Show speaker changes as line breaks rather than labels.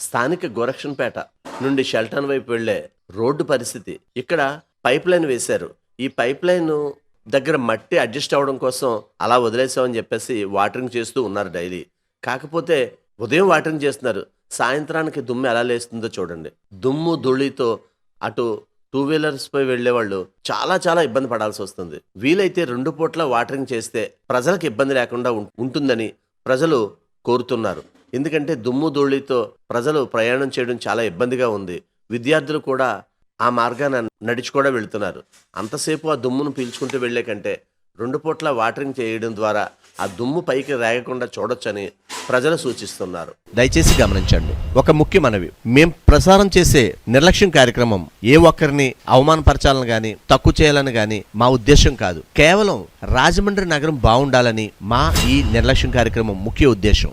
స్థానిక గోరక్షన్పేట నుండి షెల్టన్ వైపు వెళ్ళే రోడ్డు పరిస్థితి. ఇక్కడ పైప్ లైన్ వేశారు. ఈ పైప్ లైన్ దగ్గర మట్టి అడ్జస్ట్ అవ్వడం కోసం అలా వదిలేసామని చెప్పేసి వాటరింగ్ చేస్తూ ఉన్నారు డైలీ. కాకపోతే ఉదయం వాటరింగ్ చేస్తున్నారు. సాయంత్రానికి దుమ్ము ఎలా లేస్తుందో చూడండి. దుమ్ము ధూళితో అటు టూ వీలర్స్ పై వెళ్ళే వాళ్ళు చాలా చాలా ఇబ్బంది పడాల్సి వస్తుంది. వీలైతే రెండు పూట్ల వాటరింగ్ చేస్తే ప్రజలకు ఇబ్బంది లేకుండా ఉంటుందని ప్రజలు కోరుతున్నారు. ఎందుకంటే దుమ్ము ధూళితో ప్రజలు ప్రయాణం చేయడం చాలా ఇబ్బందిగా ఉంది. విద్యార్థులు కూడా ఆ మార్గాన నడిచి కూడా వెళ్తున్నారు. అంతసేపు ఆ దుమ్మును పీల్చుకుంటూ వెళ్ళే కంటే రెండు పూట్ల వాటరింగ్ చేయడం ద్వారా ఆ దుమ్ము పైకి రేగకుండా చూడొచ్చని ప్రజలు సూచిస్తున్నారు.
దయచేసి గమనించండి ఒక ముఖ్య మనవి. మేం ప్రసారం చేసే నిర్లక్ష్యం కార్యక్రమం ఏ ఒక్కరిని అవమానపరచాలని గాని తక్కువ చేయాలని గాని మా ఉద్దేశం కాదు. కేవలం రాజమండ్రి నగరం బాగుండాలని మా ఈ నిర్లక్ష్యం కార్యక్రమం ముఖ్య ఉద్దేశం.